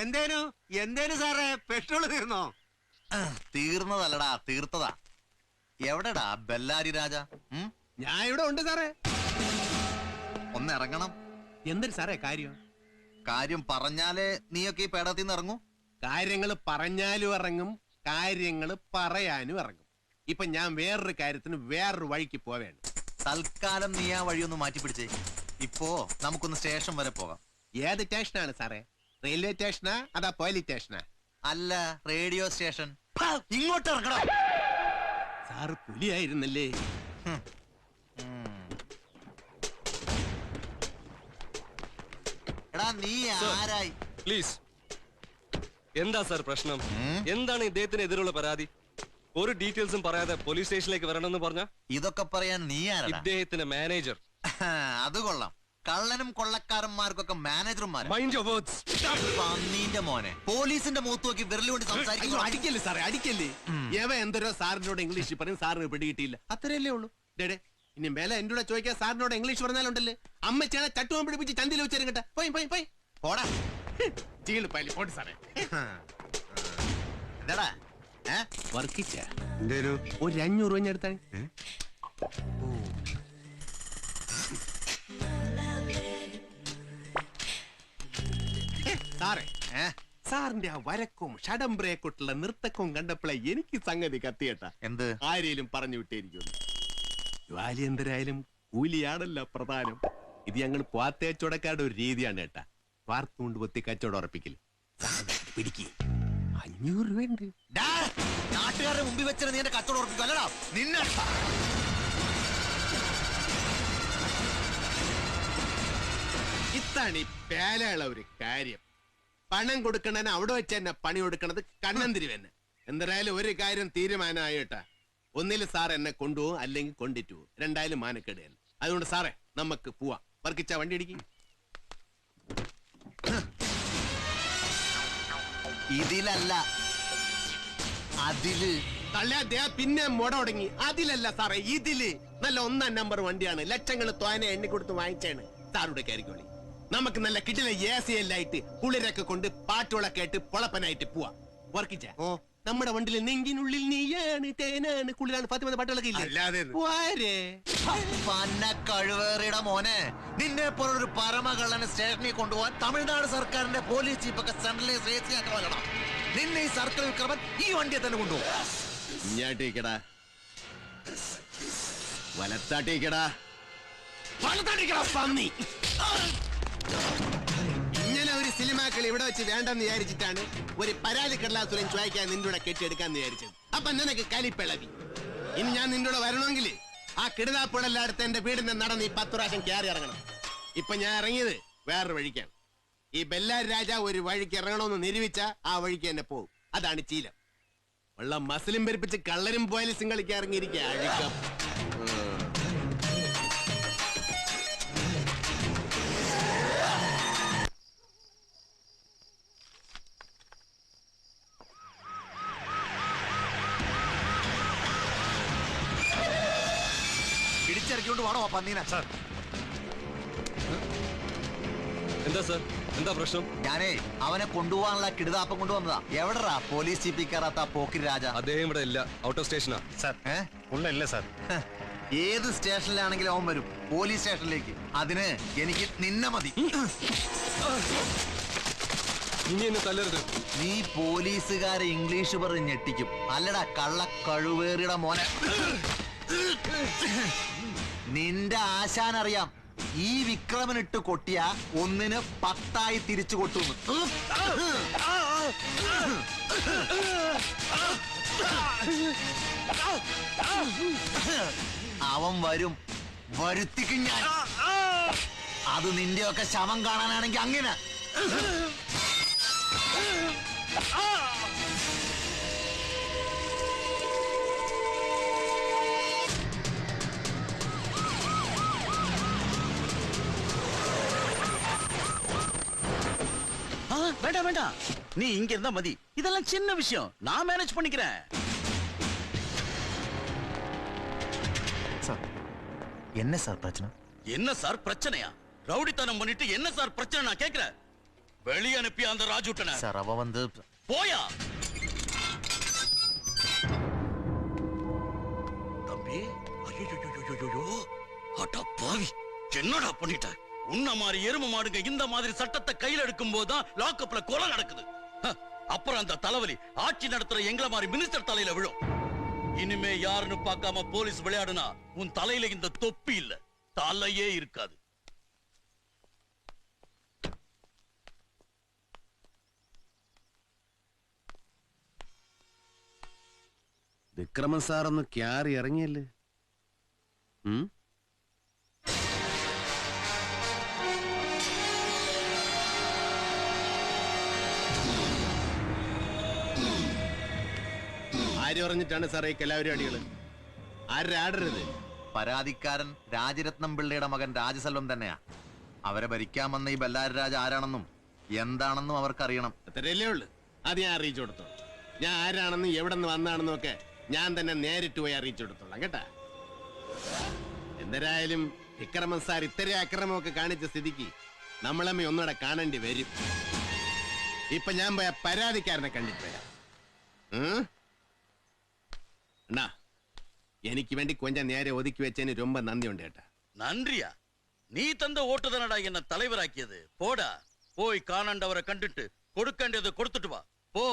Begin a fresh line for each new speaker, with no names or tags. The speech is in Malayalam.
എന്തേനു? എന്തേനു സാറേ? പെട്രോൾ തീർന്നോ?
തീർന്നതല്ലടാ തീർത്തതാ. എവിടെടാ ബെല്ലാരി രാജ?
ഞാൻ ഇവിടെ ഉണ്ട് സാറേ.
ഒന്ന് ഇറങ്ങണം.
എന്തൊരു സാറേ കാര്യം?
കാര്യം പറഞ്ഞാലേ നീയൊക്കെ ഈ പേടത്തിൽ നിന്ന് ഇറങ്ങൂ.
കാര്യങ്ങൾ പറഞ്ഞാലും ഇറങ്ങും കാര്യങ്ങൾ പറയാനും ഇറങ്ങും. ഇപ്പൊ ഞാൻ വേറൊരു കാര്യത്തിന് വേറൊരു വഴിക്ക് പോവേണ്ട
തൽക്കാലം നീ ആ വഴിയൊന്ന് മാറ്റി പിടിച്ചേ ഇപ്പോ നമുക്കൊന്ന് സ്റ്റേഷൻ വരെ പോകാം.
ഏത് സ്റ്റേഷനാണ് സാറേ? റെയിൽവേ സ്റ്റേഷനാ? അതാ പോലീസ് സ്റ്റേഷനാ?
അല്ല റേഡിയോ സ്റ്റേഷൻ. ഇങ്ങോട്ട് ഇറങ്ങണം
സാറ് പുലിയായിരുന്നല്ലേ?
എടാ നീ ആരായി?
പ്ലീസ്. എന്താ സാർ പ്രശ്നം? എന്താണ് ഇദ്ദേഹത്തിന് എതിരുള്ള പരാതി? ഒരു ഡീറ്റെയിൽസും പറയാതെ പോലീസ് സ്റ്റേഷനിലേക്ക് വരണമെന്ന് പറഞ്ഞ?
ഇതൊക്കെ പറയാൻ നീ ആരാ
ഇദ്ദേഹത്തിന്റെ മാനേജർ.
അത് കൊള്ളാം. കള്ളനും കൊള്ളക്കാരന്മാർക്കൊക്കെ മാനേജർമാരെ.
മൈൻഡ് യുവർ വേർഡ്സ്
പന്നീന്റെ മോനെ. പോലീസിന്റെ മുഖത്ത് നോക്കി വിരലുകൊണ്ട്
കൊണ്ട്
സംസാരിക്കുന്നു
അടിക്കല്ലേ സാറേ അടിക്കല്ലേ? എവ എന്തോരോ സാറിനോട് ഇംഗ്ലീഷ് പറയും സാറിന് പിടികിട്ടിയില്ല. അത്രയല്ലേ ഉള്ളൂ. ഡേഡേ ഇനി മേലെ എന്റെ കൂടെ ചോദിക്കാൻ സാറിനോട് ഇംഗ്ലീഷ് പറഞ്ഞാലുണ്ടല്ലേ? അമ്മച്ചാണ് ചട്ടുവാൻ പിടിപ്പിച്ച് ചന്തിയിൽ വെച്ചാലും കേട്ടാ. പോയി പോയി പോയി.
പോടാ.
ചീൾ പൈലി പോട്ട് സാറേ.
എന്താടാ?
വർക്കിച്ച? ഒരു അഞ്ഞൂറ് രൂപ ഞാൻ എടുത്താണ് സാറേ സാറിന്റെ ആ വരക്കും ഷടംബ്രയെക്കൊട്ടുള്ള നൃത്തക്കവും കണ്ടപ്പോഴേ എനിക്ക് സംഗതി കത്തിയേട്ടാ.
എന്ത്?
ആരേലും പറഞ്ഞു വിട്ടേരിക്കുന്നു ജ്വാലിയന്തരായാലും കൂലിയാണല്ലോ പ്രധാനം. ഇത് ഞങ്ങൾ പാത്തേച്ചോടക്കാരുടെ ഒരു രീതിയാണ് കേട്ടാ വാർത്തുകൊണ്ട് പൊത്തി കച്ചവടം ഉറപ്പിക്കൽ. പിടിക്ക്. അഞ്ഞൂറ് രൂപയുണ്ട്.
നാട്ടുകാരുടെ മുമ്പിൽ വെച്ചിട്ട് നീ എന്റെ കച്ചവടം ഉറപ്പിക്കും അല്ലടാ. നിന്നെ
ഇതാണ് ഈ പേലയുള്ള ഒരു കാര്യം. പണം കൊടുക്കണേന് അവിടെ വെച്ച് തന്നെ പണി കൊടുക്കണത് കണ്ണൻ തിരുവന്ന് എന്തായാലും ഒരു കാര്യം തീരുമാനമായിട്ട. ഒന്നിൽ സാർ എന്നെ കൊണ്ടുപോകും അല്ലെങ്കിൽ കൊണ്ടിട്ട് പോകും രണ്ടായാലും മാനക്കേടുകയല്ല. അതുകൊണ്ട് സാറേ നമുക്ക് പോവാം. വർക്കിച്ച വണ്ടി ഇടിക്കും.
ഇതിലല്ല. അതിൽ.
തള്ളേ പിന്നെ മുട തുടങ്ങി അതിലല്ല സാറേ ഇതിൽ. നല്ല ഒന്നാം നമ്പർ വണ്ടിയാണ്. ലക്ഷങ്ങൾ തോനെ എണ്ണി കൊടുത്ത് വാങ്ങിച്ചാണ്. സാറുടെ കയറിക്കോളി. നമുക്ക് നല്ല കിട്ടില എ സി എല്ലായിട്ട് കുളിരൊക്കെ കൊണ്ട് പാട്ടുകളൊക്കെ ആയിട്ട് പൊളപ്പനായിട്ട് പോവാ. വർക്കിച്ച.
ഓ.
നമ്മുടെ വണ്ടിയിൽ നെഞ്ചിനുള്ളിൽ നീയാണ് തേനാണ്. കുളിരാണ് ഫാത്തിമ പാട്ടുകളൊക്കെ
അല്ലാതെ
ഇല്ലേ പോരെ.
പന്ന കഴിവേറിയുടെ മോനെ. നിന്നെ പോലൊരു പരമകള്ളനെ സ്റ്റേഷനിൽ കൊണ്ടുപോകാൻ തമിഴ്നാട് സർക്കാരിന്റെ പോലീസ് ചീഫൊക്കെ വരണം നിന്നെ ഈ സർക്കിൾ വിക്രമൻ ഈ വണ്ടിയെ തന്നെ കൊണ്ടുപോകും
ഇഞ്ഞാട്ടേക്കടാ. വലത്താട്ടേക്കടാ. വലത്താട്ടേക്കടാ പന്നി. ഇവിടെ വെച്ച് വേണ്ടെന്ന് വിചാരിച്ചിട്ടാണ് ഒരു പരാതി കടലാസുരൻ ചോദിക്കാൻ നിന്റെ കൂടെ കെട്ടിയെടുക്കാന്ന് വിചാരിച്ചത്. അപ്പൊ നിനക്ക് കലിപ്പിളവി ഇനി ഞാൻ നിന്റെ കൂടെ വരണമെങ്കിൽ ആ കിടുതാപ്പുഴല്ലാടുത്ത് എന്റെ വീടിന്റെ നടന്ന് ഈ പത്ത് പ്രാവശ്യം കയറി ഇറങ്ങണം. ഇപ്പൊ ഞാൻ ഇറങ്ങിയത് വേറൊരു വഴിക്കാണ്. ഈ ബെല്ലാരി രാജ ഒരു വഴിക്ക് ഇറങ്ങണമെന്ന് നിരൂപിച്ച ആ വഴിക്ക് തന്നെ പോകും അതാണ് ചീലം. ഉള്ള മസിലും പെരുപ്പിച്ച് കള്ളരും പോലീസും കളിക്കാൻ ഇറങ്ങിയിരിക്കുക അഴുക്കം.
പിടിച്ചിറക്കിക്കൊണ്ട് വേണോ ആ പന്നീനെ സാർ.
എന്താ സാർ? എന്താ പ്രശ്നം?
ഞാനേ അവനെ കൊണ്ടുപോകാനുള്ള കിടുതാപ്പം കൊണ്ടുവന്നതാ. എവിടെടാ പോലീസ് ചീഫ് കയറാത്ത പോക്കിരി രാജ?
അദ്ദേഹം ഇവിടെ ഇല്ല. ഔട്ട് ഓഫ് സ്റ്റേഷനാ
സാർ ഉള്ളല്ലേ സാർ.
ഏത് സ്റ്റേഷനിലാണെങ്കിലും അവൻ വരും. പോലീസ് സ്റ്റേഷനിലേക്ക്. അതിന് എനിക്ക് നിന്നെ മതി.
ഇനി എന്നെ തല്ലരുത്.
നീ പോലീസുകാരെ ഇംഗ്ലീഷ് പറഞ്ഞ് ഞെട്ടിക്കും. അല്ലടാ കള്ള കഴുവേറിയുടെ മോനെ. നിന്റെ ആശാൻ അറിയാം ഈ വിക്രമനിട്ട് കൊട്ടിയ ഒന്നിന് പത്തായി തിരിച്ചു കൊട്ടുന്നു അവൻ വരും. വരുത്തിക്കും ഞാൻ. അത് നിന്റെയൊക്കെ ശവം കാണാനാണെങ്കിൽ അങ്ങനെ.
வேண்டாம் வேண்டாம். நீ இங்க இருந்தா மதி. இதெல்லாம் சின்ன விஷயம். நான் மேனேஜ் பண்ணிக்கிறேன்.
என்ன சார் பிரச்சனை?
என்ன சார் பிரச்சனையா? ரவுடித்தனம் பண்ணிட்டு என்ன சார் பிரச்சனை நான் கேக்குறேன் வெளியே அனுப்பி அந்த ராஜுட்டன.
சார் அவ வந்து
போயா? தம்பி ஐயோ என்னடா பண்ணிட்ட? உன்ன மாதிரி எரும மாடுங்க இந்த மாதிரி சட்டத்தை கையில எடுக்கும் போதுதான் லாக்அப்ல கொலை நடக்குது ஹ, அப்புறம் அந்த தலைவலி ஆட்சி நடத்துற எங்கள மாதிரி மினிஸ்டர் தலையில விழும் இனிமே யாருன்னு பார்க்காம போலீஸ் விளையாடுனா உன் தலையில இந்த தொப்பி இல்ல தலையே இருக்காது
വിക്രമൻ സാർ ഒന്ന് ക്യാറി ഇറങ്ങിയല്ലേ ആര് പറഞ്ഞിട്ടാണ് സാറേ ഈ കലാപരിപാടികൾ. ആരാടരുത് ആർഡർ ഇത്
പരാതിക്കാരൻ രാജരത്നം പിള്ളയുടെ മകൻ രാജസെൽവം തന്നെയാ. അവരെ ഭരിക്കാൻ വന്ന ഈ ബല്ലാരി രാജ ആരാണെന്നും എന്താണെന്നും അവർക്കറിയണം.
അത്രയല്ലേ ഉള്ളു. അത് ഞാൻ അറിയിച്ചു കൊടുത്തോളാം. ഞാൻ ആരാണെന്നും എവിടെ നിന്ന് വന്നാണെന്നും ഒക്കെ ഞാൻ തന്നെ നേരിട്ട് പോയി അറിയിച്ചു കൊടുത്തോളാം കേട്ടാ? എന്തരായാലും വിക്രമൻ സാർ ഇത്തരം അക്രമമൊക്കെ കാണിച്ച സ്ഥിതിക്ക് നമ്മളമ്മ ഒന്നുകൂടെ കാണേണ്ടി വരും. ഇപ്പൊ ഞാൻ പോയ പരാതിക്കാരനെ കണ്ടിട്ട് വരാം? അണ്ണാ എനിക്ക് വേണ്ടി കൊഞ്ചം നേരെ ഒതുക്കി വെച്ചതിന് ரொம்ப നന്ദിയുണ്ട് കേട്ടാ
நன்றியா நீ தந்த ஓட்டு தானடா என்ன தலைவராக்கியது போடா போய் காணாண்டவரை கண்டுட்டு கொடுக்கண்டியதை கொடுத்துட்டு வா போ